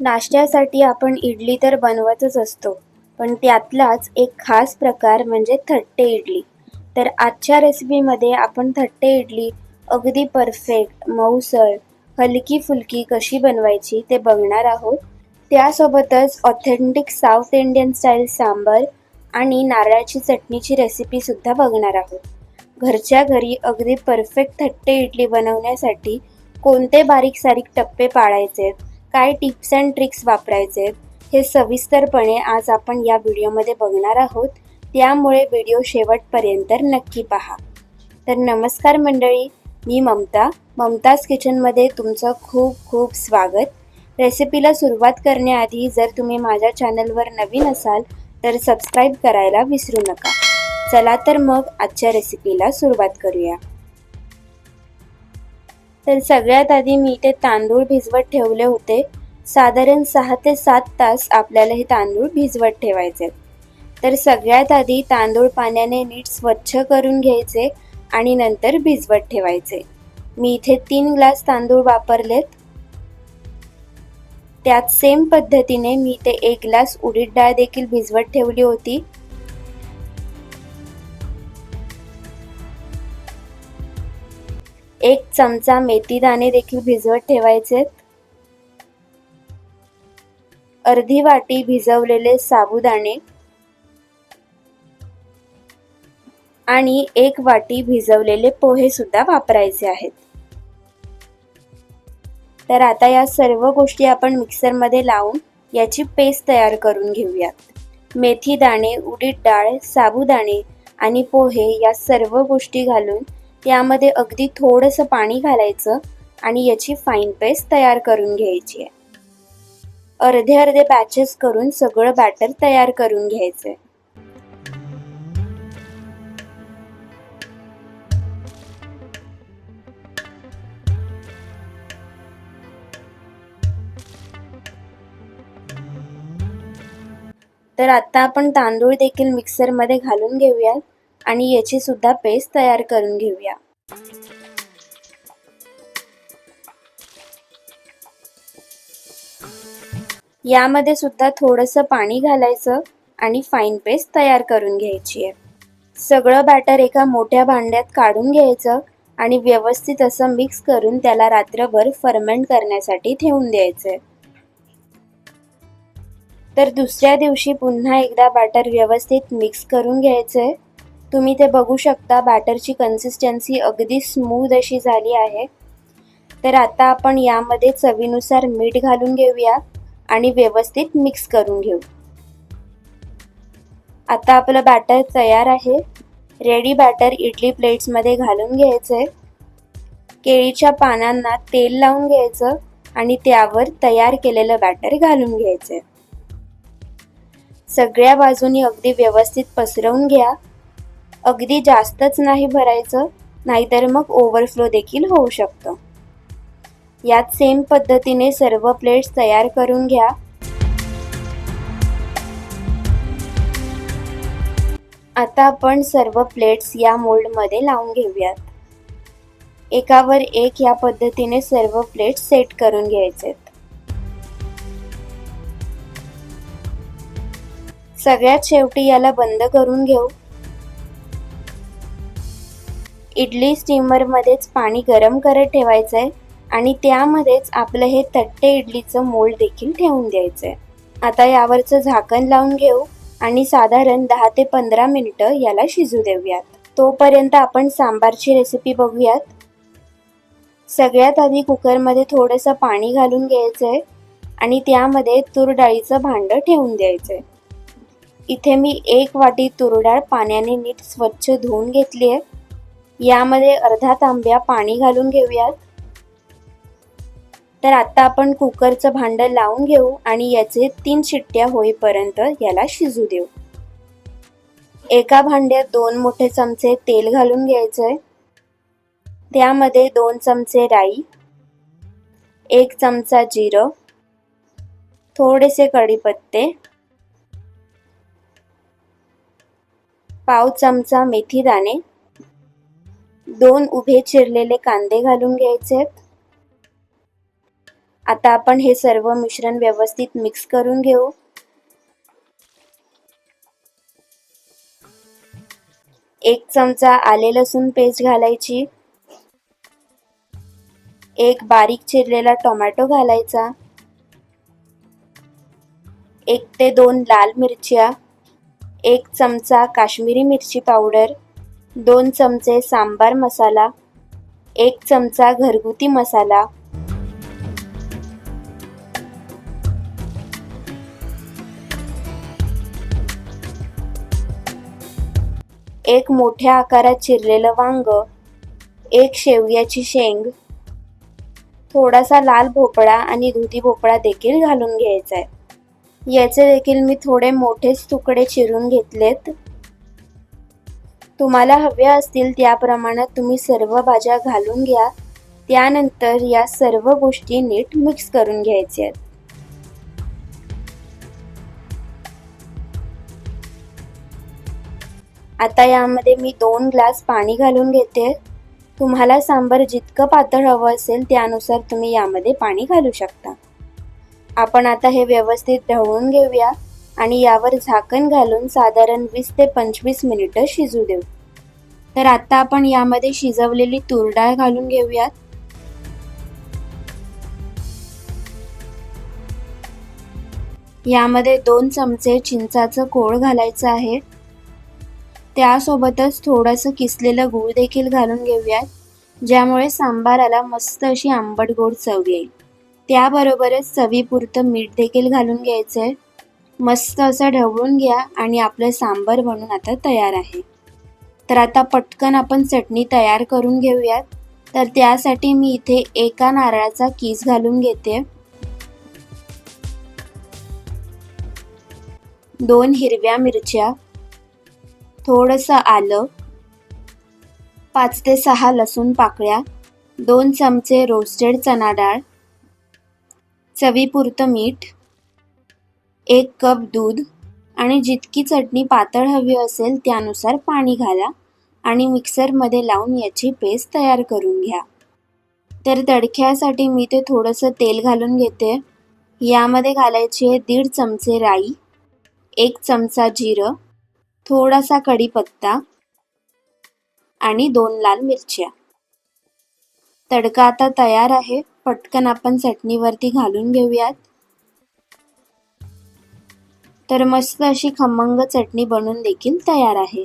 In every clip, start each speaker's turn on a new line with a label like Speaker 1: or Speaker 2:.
Speaker 1: नाश्त्यासाठी आपण इडली तर बनवतच असतो पण त्यातलाच एक खास प्रकार म्हणजे थट्टे इडली. तर आजच्या रेसिपीमध्ये आपण थट्टे इडली अगदी परफेक्ट मऊसळ हलकी फुलकी कशी बनवायची ते बघणार आहोत. त्यासोबतच authentic south Indian style sambar आणि नारळाची चटणीची रेसिपीसुद्धा बघणार आहोत. घरच्या घरी अगदी परफेक्ट थट्टे इडली बनवण्यासाठी कोणते बारीक सारीक टप्पे पाळायचे काय टिप्स अँड ट्रिक्स वापरायचे हे सविस्तरपणे आज आपण या व्हिडिओमध्ये बघणार आहोत. त्यामुळे व्हिडिओ शेवटपर्यंत नक्की पहा. तर नमस्कार मंडळी मी ममता. ममताज किचनमध्ये तुमचं खूप खूप स्वागत. रेसिपीला सुरुवात करण्याआधी जर तुम्ही माझ्या चॅनलवर नवीन असाल तर सबस्क्राईब करायला विसरू नका. चला तर मग आजच्या रेसिपीला सुरुवात करूया. तर सगळ्यात आधी मी ते तांदूळ भिजवत ठेवले होते. साधारण सहा ते सात तास आपल्याला हे तांदूळ भिजवत ठेवायचे. तर सगळ्यात आधी तांदूळ पाण्याने नीट स्वच्छ करून घ्यायचे आणि नंतर भिजवत ठेवायचे. मी इथे तीन ग्लास तांदूळ वापरलेत. त्यात सेम पद्धतीने मी ते एक ग्लास उडीद डाळ देखील भिजवत ठेवली होती. एक चमचा मेथी दाणे देखील भिजवत ठेवायचे. अर्धी वाटी भिजवलेले साबुदाणे. आणि एक वाटी भिजवलेले पोहे सुद्धा वापरायचे आहेत. तर आता या सर्व गोष्टी आपण मिक्सरमध्ये लावून याची पेस्ट तयार करून घेऊयात. मेथी दाणे उडीद डाळ साबुदाणे आणि पोहे या सर्व गोष्टी घालून त्यामध्ये अगदी थोडंसं पाणी घालायचं आणि याची फाईन पेस्ट तयार करून घ्यायची आहे. अर्धे अर्धे बॅचेस करून सगळं बॅटर तयार करून घ्यायचं आहे तर आता आपण तांदूळ देखील मिक्सरमध्ये घालून घेऊया आणि याची सुद्धा पेस्ट तयार करून घेऊया. यामध्ये सुद्धा थोडंसं पाणी घालायचं आणि फाईन पेस्ट तयार करून घ्यायची आहे. सगळं बॅटर एका मोठ्या भांड्यात काढून घ्यायचं आणि व्यवस्थित असं मिक्स करून त्याला रात्रभर फर्मेंट करण्यासाठी ठेवून द्यायचंय. तर दुसऱ्या दिवशी पुन्हा एकदा बॅटर व्यवस्थित मिक्स करून घ्यायचं आहे तुम्ही ते बघू शकता बॅटरची कन्सिस्टन्सी अगदी स्मूद अशी झाली आहे. तर आता आपण यामध्ये चवीनुसार मीठ घालून घेऊया आणि व्यवस्थित मिक्स करून घेऊ. आता आपलं बॅटर तयार आहे. रेडी बॅटर इडली प्लेट्समध्ये घालून घ्यायचंय. केळीच्या पानांना तेल लावून घ्यायचं आणि त्यावर तयार केलेलं बॅटर घालून घ्यायचंय. सगळ्या बाजूनी अगदी व्यवस्थित पसरवून घ्या. अगदी जास्तच नाही भरायचं नाहीतर मग ओव्हरफ्लो देखील होऊ शकतं. यात सेम पद्धतीने सर्व प्लेट्स तयार करून घ्या. आता आपण सर्व प्लेट्स या मोल्डमध्ये लावून घेऊयात. एकावर एक या पद्धतीने सर्व प्लेट्स सेट करून घ्यायचे सगळ्यात शेवटी याला बंद करून घेऊ. इडली स्टीमरमध्येच पाणी गरम करत ठेवायचं आहे आणि त्यामध्येच आपलं हे तट्टे इडलीचं मोल्ड देखील ठेवून द्यायचं आहे आता यावरचं झाकण लावून घेऊ आणि साधारण दहा ते पंधरा मिनटं याला शिजू देऊयात. तोपर्यंत आपण सांबारची रेसिपी बघूयात. सगळ्यात आधी कुकरमध्ये थोडंसं पाणी घालून घ्यायचं आहे आणि त्यामध्ये तूर डाळीचं भांडं ठेवून द्यायचं आहे इथे मी एक वाटी तुरडाळ पाण्याने नीट स्वच्छ धुवून घेतली आहे. यामध्ये अर्धा तांब्या पाणी घालून घेऊयात. तर आता आपण कुकरचं भांडं लावून घेऊ आणि याचे तीन शिट्ट्या होईपर्यंत याला शिजू देऊ. एका भांड्यात दोन मोठे चमचे तेल घालून घ्यायचंय. त्यामध्ये दोन चमचे राई एक चमचा जिरं थोडेसे कढीपत्ते पाव चमचा मेथी दाणे दोन उभे चिरलेले कांदे घालून घ्यायचे. आता आपण हे सर्व मिश्रण व्यवस्थित मिक्स करून घेऊ. एक चमचा आले लसूण पेस्ट घालायची. एक बारीक चिरलेला टोमॅटो घालायचा. एक ते दोन लाल मिरच्या. एक चमचा काश्मीरी मिरची पावडर दोन चमचे सांबार मसाला एक चमचा घरगुती मसाला. एक मोठ्या आकारात चिरलेलं वांग एक शेवग्याची शेंग थोडासा लाल भोपळा आणि दुधी भोपळा देखील घालून घ्यायचा आहे. याचे देखील मी थोडे मोठेच तुकडे चिरून घेतलेत. तुम्हाला हव्या असतील त्या प्रमाणात तुम्ही सर्व भाज्या घालून घ्या. त्यानंतर या सर्व गोष्टी नीट मिक्स करून घ्यायच्या आहेत. आता यामध्ये मी दोन ग्लास पाणी घालून घेते. तुम्हाला सांबार जितकं पातळ हवं असेल त्यानुसार तुम्ही यामध्ये पाणी घालू शकता. आपण आता हे व्यवस्थित ढवळून घेऊया आणि यावर झाकण घालून साधारण वीस ते पंचवीस मिनिटं शिजू देऊ. तर आता आपण यामध्ये शिजवलेली तूर डाळ घालून घेऊयात. यामध्ये दोन चमचे चिंचाचं कोळ घालायचं आहे. त्यासोबतच थोडंसं किसलेलं गूळ देखील घालून घेऊयात ज्यामुळे सांबाराला मस्त अशी आंबट गोड चव येईल. त्याबरोबरच चवीपुरतं मीठ देखील घालून घ्यायचं आहे मस्त असं ढवळून घ्या आणि आपलं सांबार बनून आता तयार आहे. तर आता पटकन आपण चटणी तयार करून घेऊयात. तर त्यासाठी मी इथे एका नारळाचा कीस घालून घेते. दोन हिरव्या मिरच्या थोडंसं आलं पाच ते सहा लसूण पाकळ्या दोन चमचे रोस्टेड चना डाळ चवीपुरतं मीठ एक कप दूध आणि जितकी चटणी पातळ हवी असेल त्यानुसार पाणी घाला आणि मिक्सरमध्ये लावून याची पेस्ट तयार करून घ्या. तर तडख्यासाठी मी ते थोडंसं तेल घालून घेते. यामध्ये घालायची आहे दीड चमचे राई एक चमचा जिरं थोडासा कढीपत्ता आणि दोन लाल मिरच्या. तडका आता तयार आहे. पटकन आपण चटणीवरती घालून घेऊयात. तर मस्त अशी खमंग चटणी बनून देखील तयार आहे.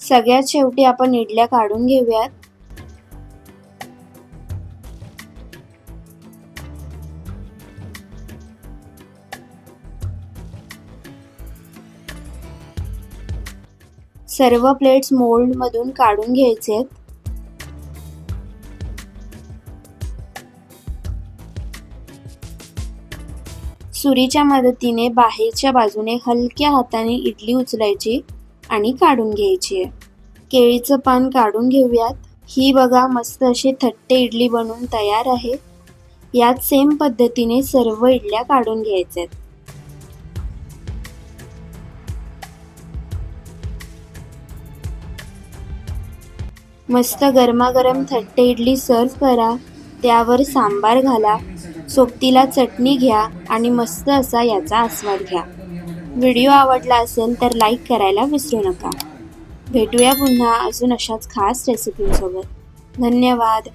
Speaker 1: सगळ्यात शेवटी आपण इडल्या काढून घेऊयात. सर्व प्लेट्स मोल्डमधून काढून घ्यायचे आहेत. सुरीच्या मदतीने बाहेरच्या बाजूने हलक्या हाताने इडली उचलायची आणि काढून घ्यायची आहे. केळीचं पान काढून घेऊयात. ही बघा मस्त अशी थट्टे इडली बनवून तयार आहे. यात सेम पद्धतीने सर्व इडल्या काढून घ्यायच्यात मस्त गरमागरम थट्टे इडली सर्व करा त्यावर सांबार घाला सोबतीला चटणी घ्या आणि मस्त असा याचा आस्वाद घ्या. व्हिडिओ आवडला असेल तर लाईक करायला विसरू नका. भेटूया पुन्हा अजून अशाच खास रेसिपींसोबत धन्यवाद.